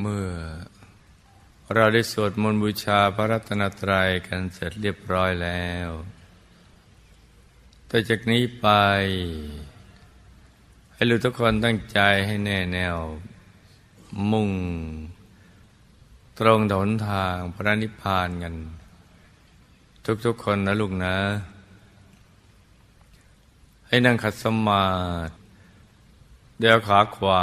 เมื่อเราได้สวดมนต์บูชาพระรัตนตรัยกันเสร็จเรียบร้อยแล้วต่อจากนี้ไป ให้ลูกทุกคนตั้งใจให้แน่แนว มุ่ง ตรงถนทางพระนิพพานกัน ทุกๆคนนะลูกนะ ให้นั่งขัดสมาธิเดี๋ยวขาขวา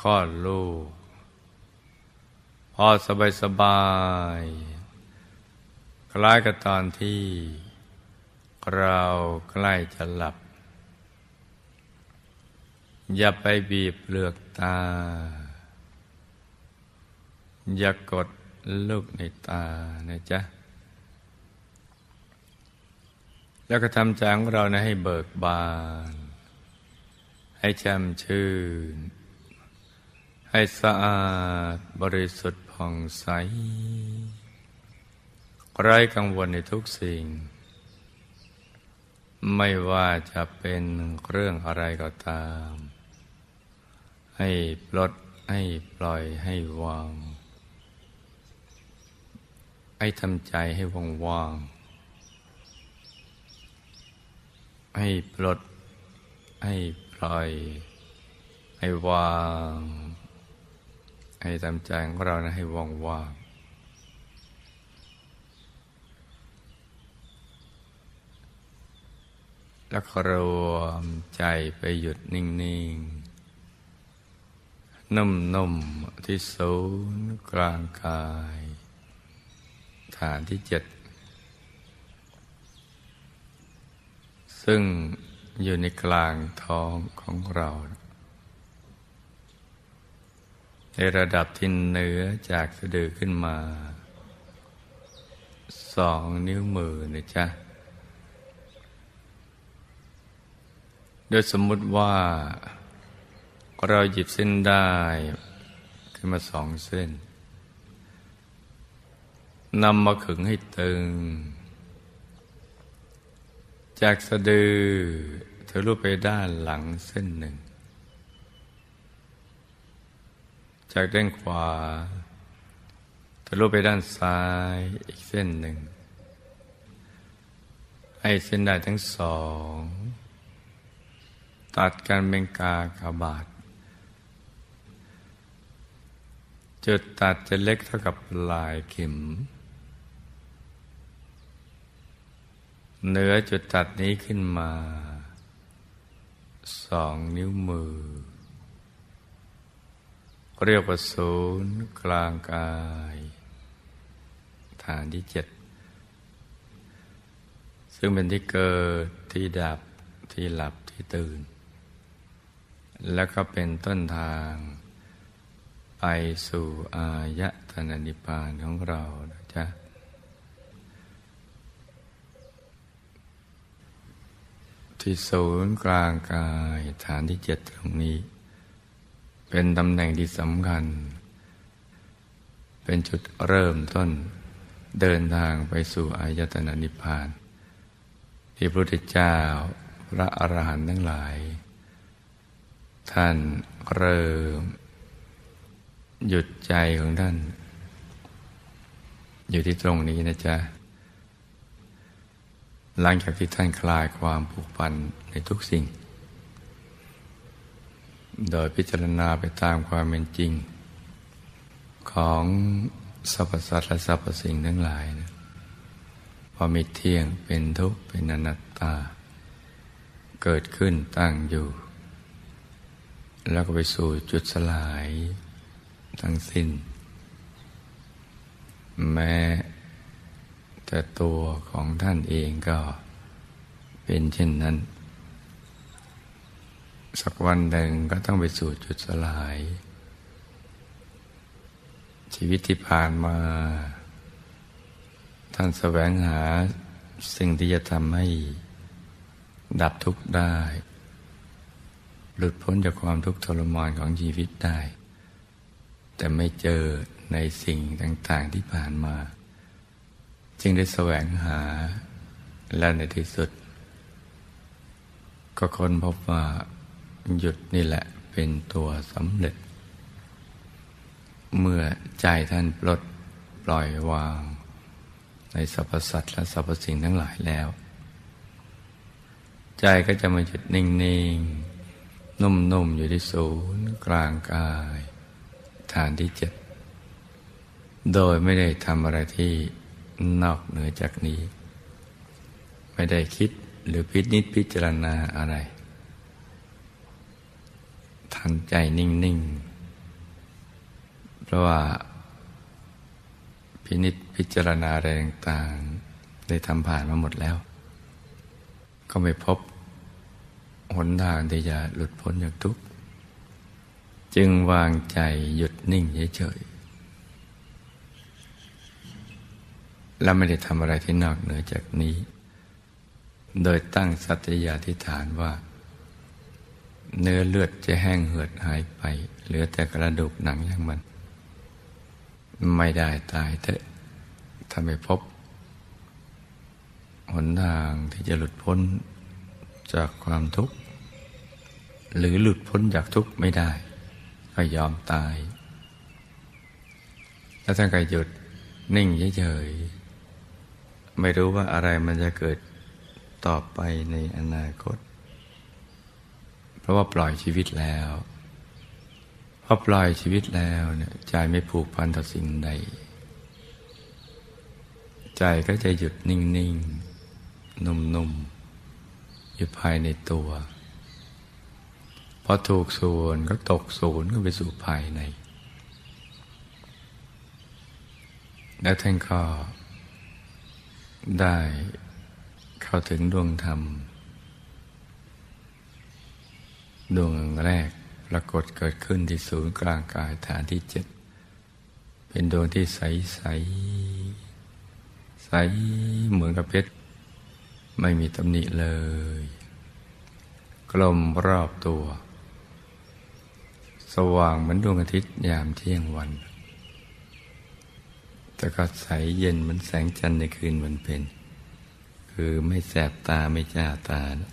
คลอดลูก พอสบายสบายคล้ายกับตอนที่เราใกล้จะหลับ อย่าไปบีบเปลือกตา อย่ากดลูกในตานะจ๊ะ แล้วก็ทำใจของเรานะให้เบิกบาน ให้แจ่มชื่น ให้สะอาดบริสุทธิ์ผ่องใส ไร้กังวลในทุกสิ่ง ไม่ว่าจะเป็นเรื่องอะไรก็ตาม ให้ปลดให้ปล่อยให้วาง ให้ทำใจให้ว่างว่างให้ปลดให้ปล่อย ให้วาง ให้ทำใจของเรานะให้ว่างว่างแล้วก็รวมใจไปหยุดนิ่ง ๆ นุ่ม ๆ ที่ศูนย์กลางกาย ฐานที่เจ็ด ซึ่งอยู่ในกลางท้องของเรา ในระดับที่เหนือจากสะดือขึ้นมา สองนิ้วมือนะจ๊ะ โดยสมมุติว่า เราหยิบเส้นได้ขึ้นมาสองเส้นนำมาขึงให้ตึง จากสะดือทะลุไปด้านหลังเส้นหนึ่ง จากด้านขวาทะลุไปด้านซ้ายอีกเส้นหนึ่ง ให้เส้นได้ทั้งสอง ตัดกันเป็นกากบาท จุดตัดจะเล็กเท่ากับลายเข็ม เหนือจุดตัดนี้ขึ้นมา สองนิ้วมือ เรียกว่าศูนย์กลางกาย ฐานที่เจ็ดซึ่งเป็นที่เกิดที่ดับที่หลับที่ตื่น แล้วก็เป็นต้นทาง ไปสู่อายตนะนิพพานของเรานะจ๊ะที่ศูนย์กลางกายฐานที่เจ็ดตรงนี้ เป็นตำแหน่งที่สำคัญ เป็นจุดเริ่มต้นเดินทางไปสู่อายตนะนิพพานที่พระพุทธเจ้าพระอรหันต์ทั้งหลาย ท่านเริ่ม หยุดใจของท่าน อยู่ที่ตรงนี้นะจ๊ะ หลังจากที่ท่านคลายความผูกพันในทุกสิ่ง โดยพิจารณาไปตามความเป็นจริง ของสรรพสัตว์และสรรพสิ่งทั้งหลายนะพอมีเที่ยงเป็นทุกข์เป็นอนัตตา เกิดขึ้นตั้งอยู่ แล้วก็ไปสู่จุดสลายทั้งสิ้น แม้แต่ตัวของท่านเองก็เป็นเช่นนั้น สักวันหนึ่งก็ต้องไปสู่จุดสลาย ชีวิตที่ผ่านมา ท่านแสวงหาสิ่งที่จะทำให้ดับทุกข์ได้ หลุดพ้นจากความทุกข์ทรมานของชีวิตได้ แต่ไม่เจอในสิ่งต่าง ๆที่ผ่านมา จึงได้แสวงหาและในที่สุด ก็ค้นพบว่า หยุดนี่แหละเป็นตัวสำเร็จ เมื่อใจท่านปลดปล่อยวาง ในสรรพสัตว์และสรรพสิ่งทั้งหลายแล้ว ใจก็จะมาหยุดนิ่ง ๆ นุ่ม ๆ อยู่ที่ศูนย์กลางกาย ฐานที่เจ็ดโดยไม่ได้ทำอะไรที่นอกเหนือจากนี้ ไม่ได้คิดหรือพิจิตพิจารณาอะไร ทันใจนิ่ง ๆ เพราะว่า พินิจพิจารณาอะไรต่างๆ ได้ทำผ่านมาหมดแล้ว ก็ไม่พบหนทางที่จะหลุดพ้นจากทุกข์ จึงวางใจหยุดนิ่งเฉยๆและไม่ได้ทำอะไรที่นอกเหนือจากนี้ โดยตั้งสัตยาธิฐานว่า เนื้อเลือดจะแห้งเหือดหายไป เหลือแต่กระดูกหนังอย่างมัน ไม่ได้ตายเถอะถ้าไม่พบ หนทางที่จะหลุดพ้นจากความทุกข์ หรือหลุดพ้นจากทุกข์ไม่ได้ ก็ยอมตาย แล้วท่านก็หยุดนิ่งเฉยๆไม่รู้ว่าอะไรมันจะเกิดต่อไปในอนาคต ราะว่าปล่อยชีวิตแล้วพอปล่อยชีวิตแล้วเนี่ยใจไม่ผูกพันต่อสิ่งใด ใจก็จะหยุดนิ่งๆ นุ่มๆ อยู่ภายในตัวพอถูกส่วนก็ตกศูนย์ก็ไปสู่ภายใน แล้วท่านก็ได้เข้าถึงดวงธรรม ดวงแรกปรากฏเกิดขึ้นที่ศูนย์กลางกายฐานที่เจ็ด เป็นดวงที่ใสใสใสเหมือนกับเพชร ไม่มีตำหนิเลย กลมรอบตัว สว่างเหมือนดวงอาทิตย์ยามเที่ยงวัน แต่ก็ใสเย็นเหมือนแสงจันทร์ในคืนวันเป็น คือไม่แสบตาไม่จ้าตานะ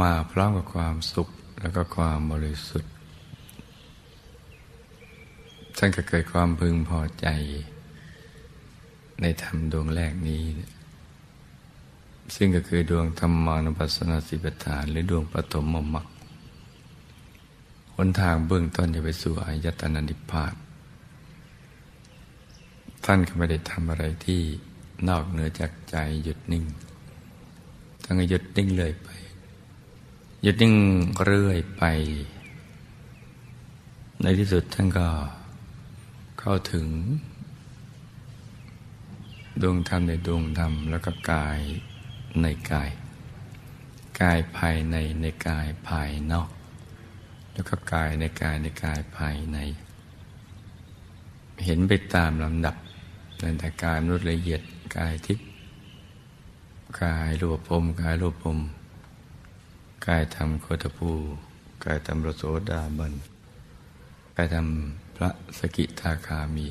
มาพร้อมกับความสุขแล้วก็ความบริสุทธิ์ท่านก็เกิดความพึงพอใจ ในธรรมดวงแรกนี้ ซึ่งก็คือดวงธรรมานุปัสสนาสิบฐาน หรือดวงปฐมมมรรคหนทางเบื้องต้นจะไปสู่อายตนะนิพพานท่านก็ไม่ได้ทำอะไรที่นอกเหนือจากใจหยุดนิ่งท่านก็หยุดนิ่งเลยไป หยุดนิ่งเรื่อยไป ในที่สุดท่านก็เข้าถึง ดวงธรรมในดวงธรรมแล้วก็กายในกาย กายภายในในกายภายนอก แล้วก็กายในกายในกายภายใน เห็นไปตามลำดับตั้งแต่กายมนุษย์ละเอียดกายทิพย์กายรูปภพกายรูปภพ กายธรรมโคตภูกายธรรมรโสดาบันกายธรรมพระสกิทาคามี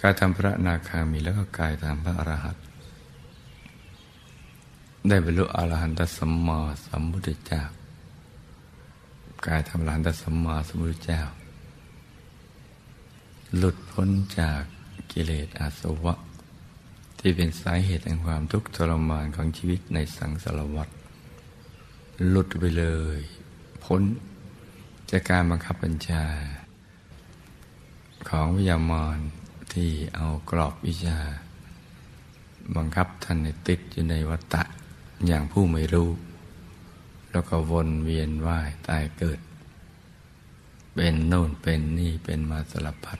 กายธรรมพระนาคามีแล้วก็กายธรรมพระอรหันต์ได้บรรลุอรหันตสัมมาสัมพุทธเจ้ากายธรรมอรหันตสัมมาสัมพุทธเจ้า หลุดพ้นจากกิเลสอาสวะ ที่เป็นสาเหตุแห่งความทุกข์ทรมานของชีวิตในสังสารวัฏ หลุดไปเลย พ้นจากการบังคับบัญชา ของวิญามารที่เอากรอบวิชา บังคับท่านในติดอยู่ในวัฏฏะอย่างผู้ไม่รู้ แล้วก็วนเวียนว่ายตายเกิด เป็นโน่นเป็นนี่เป็นมาสลับพัด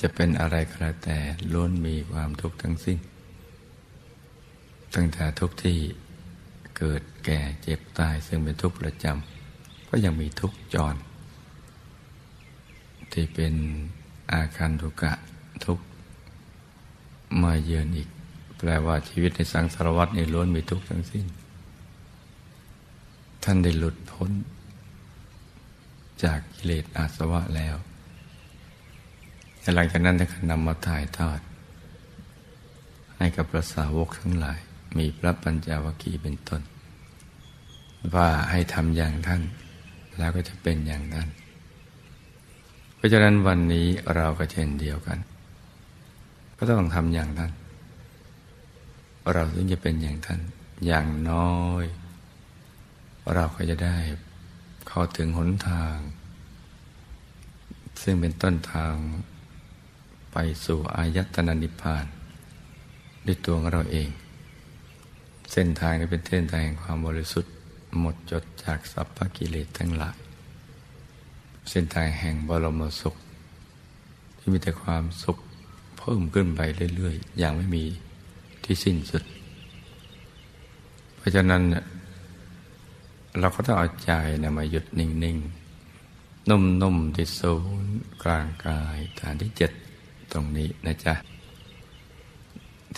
จะเป็นอะไรก็แล้วแต่ล้วนมีความทุกข์ทั้งสิ้น ตั้งแต่ทุกที่ เกิดแก่เจ็บตายซึ่งเป็นทุกข์ประจำก็ยังมีทุกข์จร ที่เป็นอาคันทุกะทุกมาเยือนอีก แปลว่าชีวิตในสังสารวัฏในล้วนมีทุกข์ทั้งสิ้น ท่านได้หลุดพ้น จากกิเลสอาสวะแล้วหลังจากนั้นท่านนำมาถ่ายทอดให้กับพระสาวกทั้งหลาย มีพระปัญจวัคคีย์เป็นต้น ว่าให้ทำอย่างท่าน แล้วก็จะเป็นอย่างนั้นเพราะฉะนั้นวันนี้เราก็เช่นเดียวกัน ก็ต้องทำอย่างท่าน เราถึงจะเป็นอย่างท่าน อย่างน้อย เราก็จะได้เข้าถึงหนทาง ซึ่งเป็นต้นทางไปสู่อายตนะนิพพาน ด้วยตัวของเราเอง เส้นทางนี้เป็นเส้นทางแห่งความบริสุทธิ์หมดจดจากสัพพกิเลสทั้งหลาย เส้นทางแห่งบรมสุข ที่มีแต่ความสุขเพิ่มขึ้นไปเรื่อยๆ อย่างไม่มีที่สิ้นสุด เพราะฉะนั้นเราก็ต้องเอาใจนะมาหยุดนิ่งๆ นุ่มๆ ที่ศูนย์กลางกายฐานที่เจ็ดตรงนี้นะจ๊ะ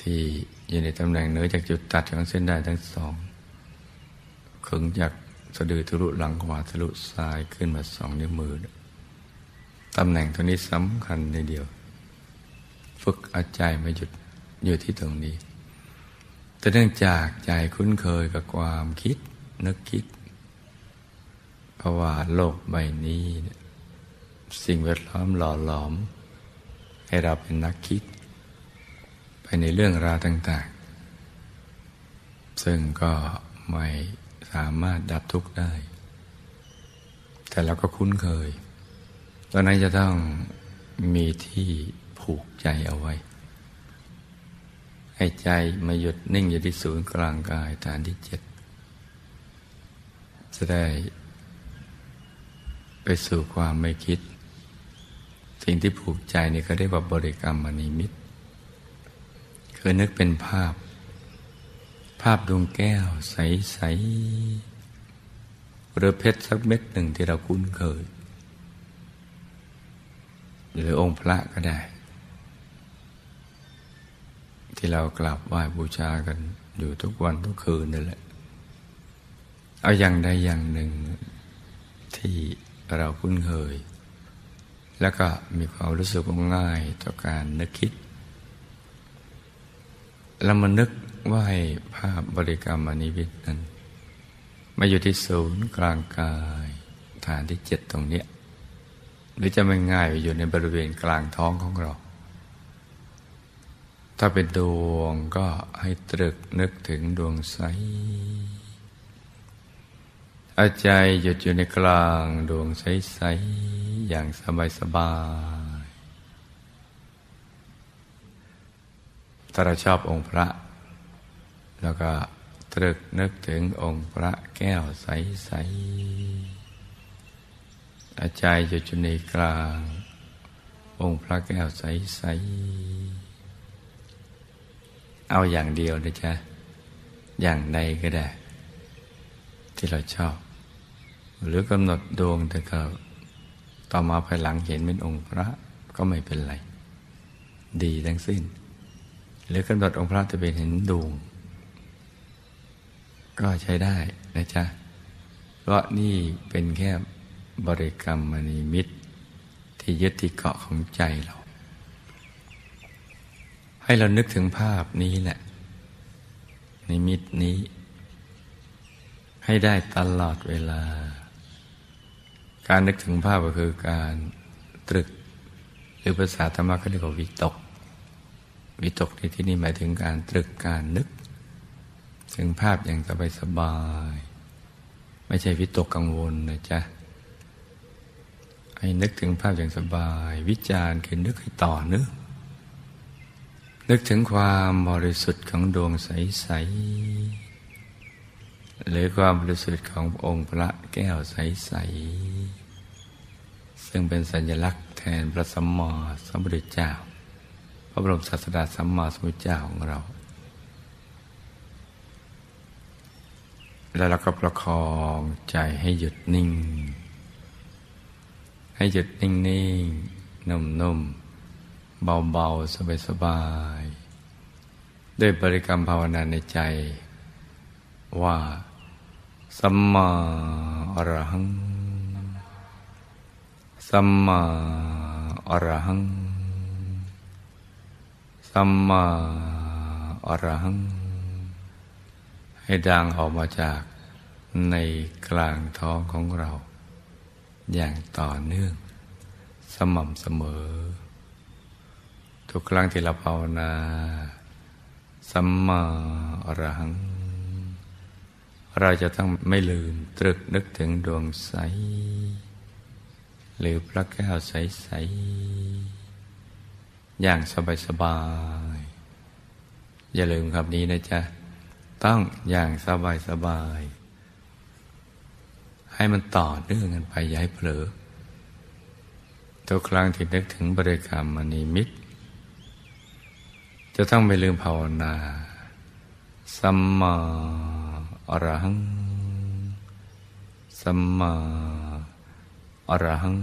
ที่อยู่ในตำแหน่งเหนือจากจุดตัดของเส้นได้ทั้งสองขึงจากสะดือทะลุหลังขวาทะลุซ้ายขึ้นมาสองนิ้วมือตำแหน่งตรงนี้สำคัญในเดียว ฝึกอาใจมาหยุดอยู่ที่ตรงนี้ แต่เนื่องจากใจคุ้นเคยกับความคิดนึกคิดเพราะว่าโลกใบนี้ สิ่งแวดล้อมหล่อหลอม ให้เราเป็นนักคิด ในเรื่องราวต่าง ๆ ซึ่งก็ไม่สามารถดับทุกข์ได้ แต่เราก็คุ้นเคยตอนนั้นจะต้องมีที่ผูกใจเอาไว้ ให้ใจมาหยุดนิ่งอยู่ที่ศูนย์กลางกายฐานที่เจ็ดจะได้ไปสู่ความไม่คิด สิ่งที่ผูกใจนี่เขาเรียกว่าบริกรรมมณีมิตร คือนึกเป็นภาพ ภาพดวงแก้วใส ๆ หรือเพชรสักเม็ดหนึ่งที่เราคุ้นเคย หรือองค์พระก็ได้ ที่เรากราบไหว้บูชากันอยู่ทุกวันทุกคืนนั่นแหละ เอาอย่างใดอย่างหนึ่งที่เราคุ้นเคย แล้วก็มีความรู้สึกง่ายต่อการนึกคิด แล้วมานึกว่าให้ภาพบริกรรมอนิวิตนั้น มาอยู่ที่ศูนย์กลางกาย ฐานที่เจ็ดตรงนี้หรือจะไม่ง่ายอยู่ในบริเวณกลางท้องของเรา ถ้าเป็นดวงก็ให้ตรึกนึกถึงดวงใสอาใจหยุดอยู่ในกลางดวงใส ๆ อย่างสบายสบาย ถ้าเราชอบองค์พระ แล้วก็ตรึกนึกถึงองค์พระแก้วใสๆอาใจหยุดอยู่ในกลาง องค์พระแก้วใสๆเอาอย่างเดียวนะจ๊ะ อย่างใดก็ได้ ที่เราชอบ หรือกำหนดดวงแต่ก็ต่อมาภายหลังเห็นเป็นองค์พระก็ไม่เป็นไร ดีทั้งสิ้น หรือกำหนดองค์พระจะเป็นเห็นดวง ก็ใช้ได้นะจ๊ะ เพราะนี่เป็นแค่บริกรรมมณีมิตร ที่ยึดที่เกาะของใจเรา ให้เรานึกถึงภาพนี้แหละ นิมิตนี้ ให้ได้ตลอดเวลา การนึกถึงภาพก็คือการตรึก หรือภาษาธรรมะเขาเรียกว่าวิตก วิตกในที่นี้หมายถึงการตรึกการนึก ถึงภาพอย่างสบายสบาย ไม่ใช่วิตกกังวลนะจ๊ะ ให้นึกถึงภาพอย่างสบาย วิจารณ์คือนึกให้ต่อเนื่องนึกถึงความบริสุทธิ์ของดวงใส ๆ หรือความบริสุทธิ์ขององค์พระแก้วใส ๆ ซึ่งเป็นสัญลักษณ์แทนพระสัมมาสัมพุทธเจ้า พระบรมศาสดาสัมมาสัมพุทธเจ้าของเรา แล้วเราก็ประคองใจให้หยุดนิ่ง ให้หยุดนิ่งๆนุ่มๆเบาๆสบายๆด้วยบริกรรมภาวนาในใจ ว่า สัมมาอรหัง สัมมาอรหัง สัมมาอรหัง ให้ดังออกมาจากในกลางท้องของเรา อย่างต่อเนื่อง สม่ำเสมอ ทุกครั้งที่เราภาวนา สัมมาอรหัง เราจะต้องไม่ลืมตรึกนึกถึงดวงใส หรือพระแก้วใสๆ อย่างสบายๆ อย่าลืมคำนี้นะจ๊ะ ต้องอย่างสบายๆ ให้มันต่อเนื่องกันไป อย่าให้เผลอ ทุกครั้งที่นึกถึงบริกรรมมณีมิตร จะต้องไม่ลืมภาวนาสัมมาอรหัง สัมมาอรหัง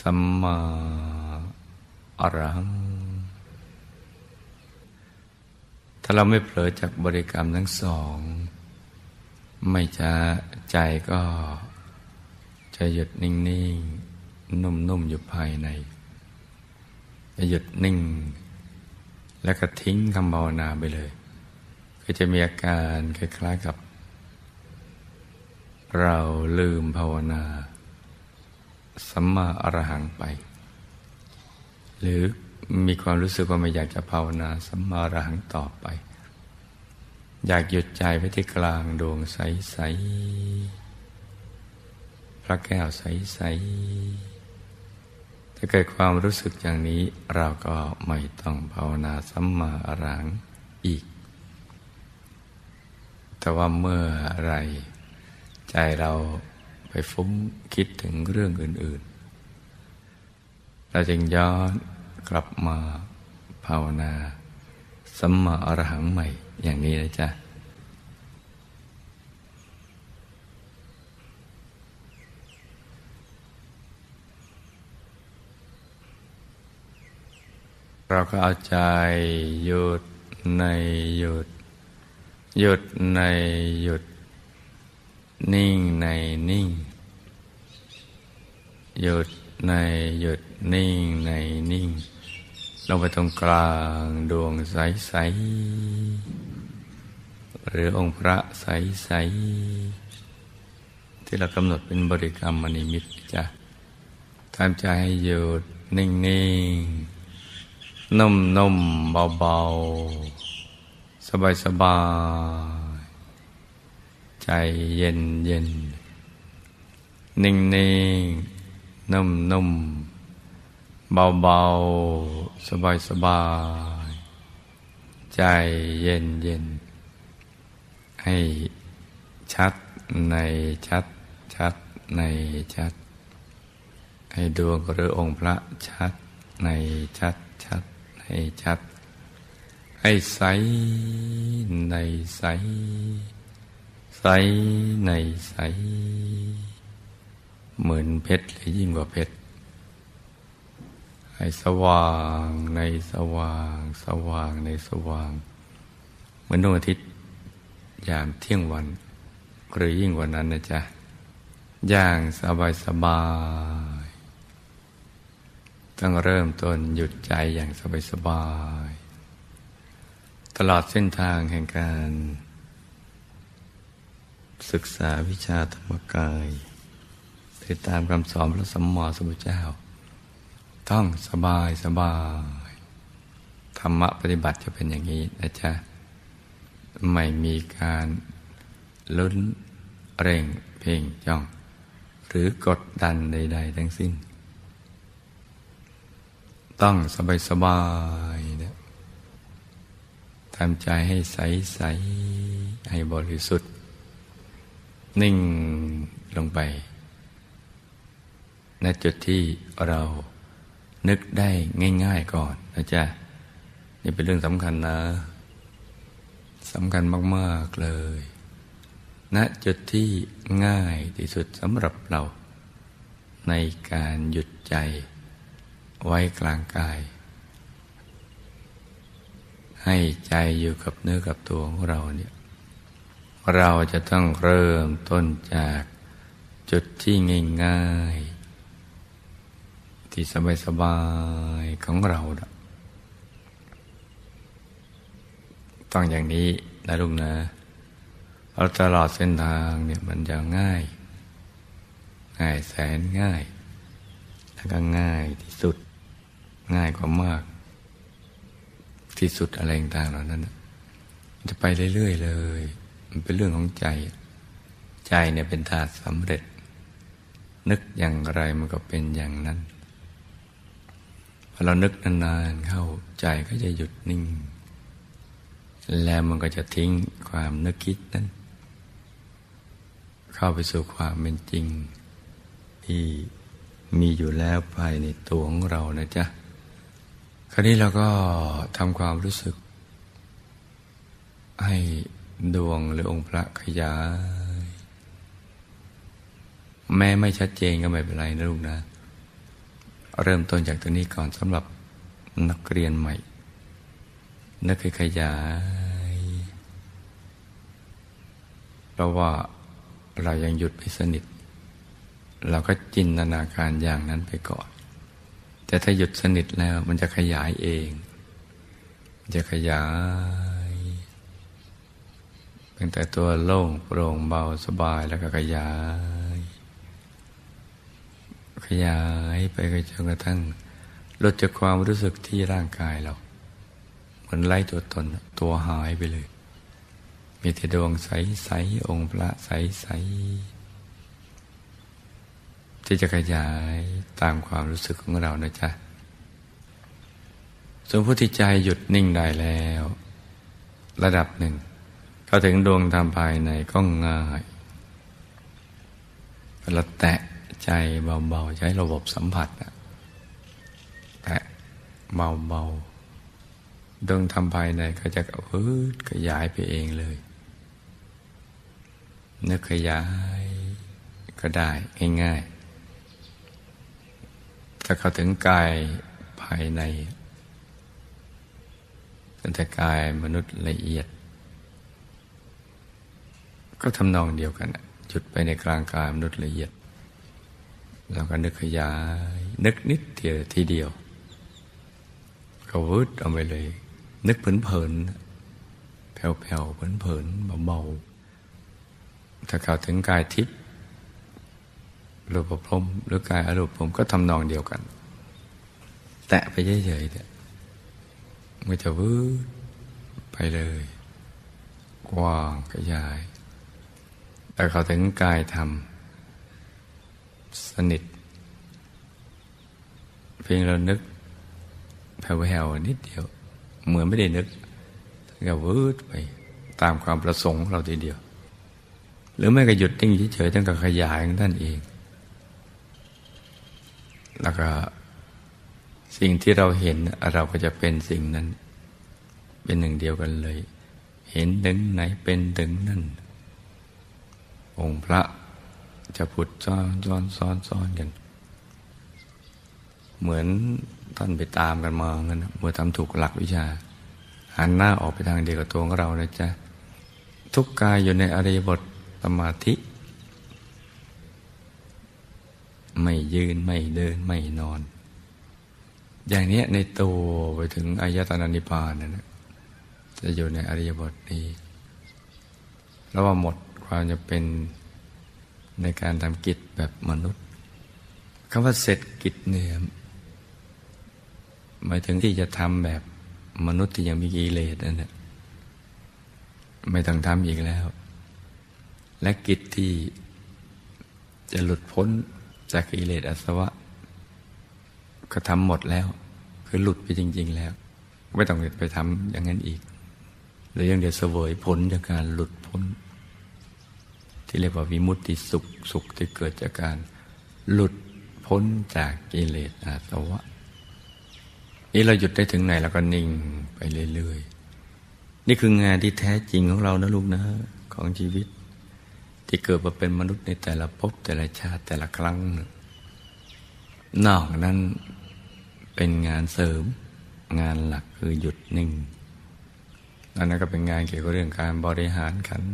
สัมมา อรหัง ถ้าเราไม่เผลอจากบริกรรมทั้งสอง ไม่จะใจก็จะหยุดนิ่งๆ นุ่มๆ อยู่ภายใน จะหยุดนิ่ง แล้วก็ทิ้งคำภาวนาไปเลย ก็จะมีอาการคล้ายๆกับ เราลืมภาวนาสัมมาอรหังไป หรือมีความรู้สึกว่าไม่อยากจะภาวนาสัมมาอรหังต่อไป อยากหยุดใจไว้ที่กลางดวงใส ๆ พระแก้วใส ๆ ถ้าเกิดความรู้สึกอย่างนี้เราก็ไม่ต้องภาวนาสัมมาอรังอีก แต่ว่าเมื่อไรใจเราไปฟุ้งคิดถึงเรื่องอื่น ๆ เราจึงย้อน กลับมาภาวนาสัมมาอรหังใหม่อย่างนี้นะจ๊ะเราก็เอาใจหยุดในหยุด หยุดในหยุด นิ่งในนิ่ง หยุด ในหยุดนิ่งในนิ่ง ลงไปตรงกลางดวงใสๆหรือองค์พระใสๆที่เรากำหนดเป็นบริกรรมมณีมิตรจะทำใจให้หยุดนิ่งๆนุ่มๆเบาๆสบายๆใจเย็นเย็นนิ่งๆ นุ่มๆ เบาๆ สบายๆ ใจเย็นเย็นให้ชัดในชัดชัดในชัด ให้ดวงหรือองค์พระชัดในชัดชัดในชัด ให้ใสในใส ใสในใส หมือนเพชรหรือยิ่งกว่าเพชรให้สว่างในสว่าง สว่างในสว่าง เหมือนดวงอาทิตย์ยามเที่ยงวัน หรือยิ่งกว่านั้นนะจ๊ะอย่างสบายสบายต้องเริ่มต้นหยุดใจอย่างสบายสบาย ตลอดเส้นทางแห่งการ ศึกษาวิชาธรรมกาย ติดตามคำสอนพระสัมมาสัมพุทธเจ้า ต้องสบายสบายธรรมะปฏิบัติจะเป็นอย่างนี้นะจ๊ะ ไม่มีการลุ้นเร่งเพ่งจ้อง หรือกดดันใด ๆ ทั้งสิ้น ต้องสบายสบายนะทำใจให้ใสใสให้บริสุทธิ์ นิ่งลงไป ณจุดที่เรานึกได้ง่าย ๆก่อนนะจ๊ะนี่เป็นเรื่องสำคัญนะสำคัญมากๆเลยณนะจุดที่ง่ายที่สุดสำหรับเรา ในการหยุดใจ ไว้กลางกาย ให้ใจอยู่กับเนื้อกับตัวของเราเนี่ยเราจะต้องเริ่มต้นจากจุดที่ง่ายๆ ที่สบายๆของเรา ต้องอย่างนี้นะลุงนะเราตลอดเส้นทางเนี่ยมันจะง่าย ง่ายแสนง่าย แล้วก็ง่ายที่สุด ง่ายกว่ามาก ที่สุดอะไรต่างๆเหล่านั้น มันจะไปเรื่อยๆเลย มันเป็นเรื่องของใจ ใจเนี่ยเป็นธาตุสำเร็จ นึกอย่างไรมันก็เป็นอย่างนั้น พอเรานึกนานๆเข้าใจก็จะหยุดนิ่ง แล้วมันก็จะทิ้งความนึกคิดนั้น เข้าไปสู่ความเป็นจริง ที่มีอยู่แล้วภายในตัวของเรานะจ๊ะ คราวนี้เราก็ทำความรู้สึก ให้ดวงหรือองค์พระขยาย แม้ไม่ชัดเจนก็ไม่เป็นไรนะลูกนะ เริ่มต้นจากตัวนี้ก่อนสำหรับนักเรียนใหม่ นักขยาย เพราะว่าเรายังหยุดไม่สนิท เราก็จินตนาการอย่างนั้นไปก่อน แต่ถ้าหยุดสนิทแล้วมันจะขยายเอง จะขยายเป็นแต่ตัวโล่งโปร่งเบาสบายแล้วก็ขยาย ขยายไปจนกระทั่งลดจากความรู้สึกที่ร่างกายเราเหมือนไล่ตัวตนตัวหายไปเลย มีแต่ดวงใสๆองค์พระใสๆที่จะขยายตามความรู้สึกของเรานะจ๊ะส่วนผู้ที่ใจหยุดนิ่งได้แล้ว ระดับหนึ่งเข้าถึงดวงธรรมภายในก็ง่ายเราแตะ ใจเบาๆ ใช้ระบบสัมผัสแตะเบาๆดวงธรรมภายในก็จะเอืดขยายไปเองเลย นึกขยายก็ได้ง่ายๆ ถ้าเข้าถึงกายภายในตั้งแต่กายมนุษย์ละเอียด ก็ทำนองเดียวกัน จุดไปในกลางกายมนุษย์ละเอียด เราก็นึกขยาย นึกนิดเดียวทีเดียว ก็วืดเอาไปเลย นึกเผินๆแผ่วๆเผินๆเบาๆถ้าเข้าถึงกายทิพย์รูปพรมหรือกายอรูปผมก็ทำนองเดียวกัน แตะไปเฉยๆเนี่ยมันจะวืดไปเลย กว้างขยายแต่เขาถึงกายธรรม สนิท เพียงเรานึกแผ่วๆนิดเดียว เหมือนไม่ได้นึกก็วืดไปตามความประสงค์เราทีเดียว หรือไม่ก็หยุดนิ่งเฉยๆตั้งแต่ขยายของท่านเอง แล้วก็สิ่งที่เราเห็นเราก็จะเป็นสิ่งนั้น เป็นหนึ่งเดียวกันเลย เห็นถึงไหนเป็นถึงนั่นองค์พระ จะผุดซ้อนซ้อนซ้อนซ้อนกัน เหมือนท่านไปตามกันมาเงี้ยเมื่อทำถูกหลักวิชา หันหน้าออกไปทางเดียวกับตัวของเรานะจ๊ะ ทุกกายอยู่ในอริยบทสมาธิ ไม่ยืนไม่เดินไม่นอน อย่างนี้ในตัวไปถึงอายตนะนิพพานนะจะอยู่ในอริยบทนี้แล้วว่าหมดความจะเป็น ในการทำกิจแบบมนุษย์คำว่าเสร็จกิจเนี่ยหมายถึงที่จะทำแบบมนุษย์ที่ยังมีกิเลสนั่นแหละไม่ต้องทำอีกแล้ว และกิจที่จะหลุดพ้นจากกิเลสอาสวะ ก็ทำหมดแล้ว คือหลุดไปจริง ๆ แล้ว ไม่ต้องไปทำอย่างนั้นอีกหรือยังเดี๋ยวเสวยผลจากการหลุดพ้น ที่เรียกว่าวิมุตติสุขสุขที่เกิดจากการหลุดพ้นจากกิเลสอาสวะนี่เราหยุดได้ถึงไหนเราก็นิ่งไปเรื่อยๆ นี่คืองานที่แท้จริงของเรานะลูกนะของชีวิต ที่เกิดมาเป็นมนุษย์ในแต่ละภพแต่ละชาติแต่ละครั้ง นอกนั้นเป็นงานเสริม งานหลักคือหยุดนิ่งอันนั้นก็เป็นงานเกี่ยวกับเรื่องการบริหารขันธ์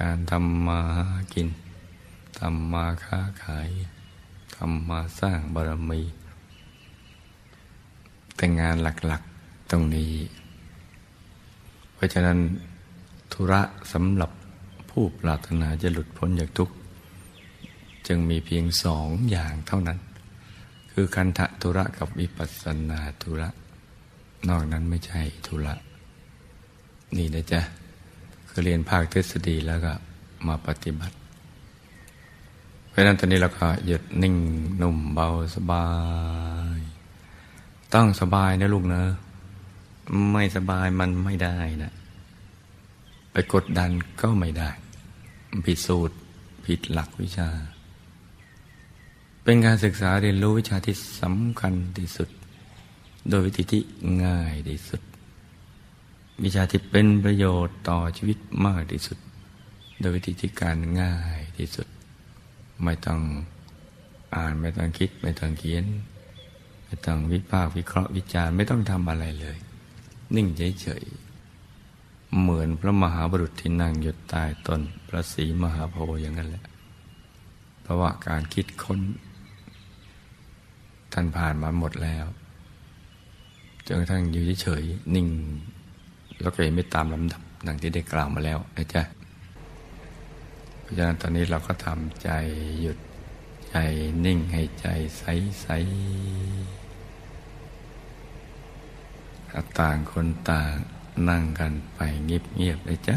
การทำมาหากินทำมาค้าขายทำมาสร้างบารมี แต่งานหลักๆตรงนี้ เพราะฉะนั้นธุระสำหรับผู้ปรารถนาจะหลุดพ้นจากทุกข์จึงมีเพียงสองอย่างเท่านั้น คือคันธะธุระกับวิปัสสนาธุระ นอกนั้นไม่ใช่ธุระ นี่นะจ๊ะ คือเรียนภาคทฤษฎีแล้วก็มาปฏิบัติ เพราะฉะนั้นตอนนี้เราก็หยุดนิ่งนุ่มเบาสบาย ต้องสบายนะลูกนะ ไม่สบายมันไม่ได้นะ ไปกดดันก็ไม่ได้ ผิดสูตรผิดหลักวิชา เป็นการศึกษาเรียนรู้วิชาที่สำคัญที่สุด โดยวิธีที่ง่ายที่สุด วิชาที่เป็นประโยชน์ต่อชีวิตมากที่สุด โดยวิธีที่การง่ายที่สุด ไม่ต้องอ่านไม่ต้องคิด ไม่ต้องเขียน ไม่ต้องวิพากษ์วิเคราะห์วิจารณ์ไม่ต้องทำอะไรเลย นิ่งเฉยๆเหมือนพระมหาบุรุษที่นั่งอยู่ใต้ต้นพระศรีมหาโพธิ์อย่างนั้นแหละเพราะว่าการคิดค้นท่านผ่านมาหมดแล้วจนกระทั่งอยู่เฉยๆนิ่ง แล้วก็เห็นไม่ตามลำดับดังที่ได้กล่าวมาแล้วนะจ๊ะเพราะฉะนั้นตอนนี้เราก็ทำใจหยุดใจนิ่งให้ใจใสใสต่างคนต่างนั่งกันไปเงียบๆเลยจ้ะ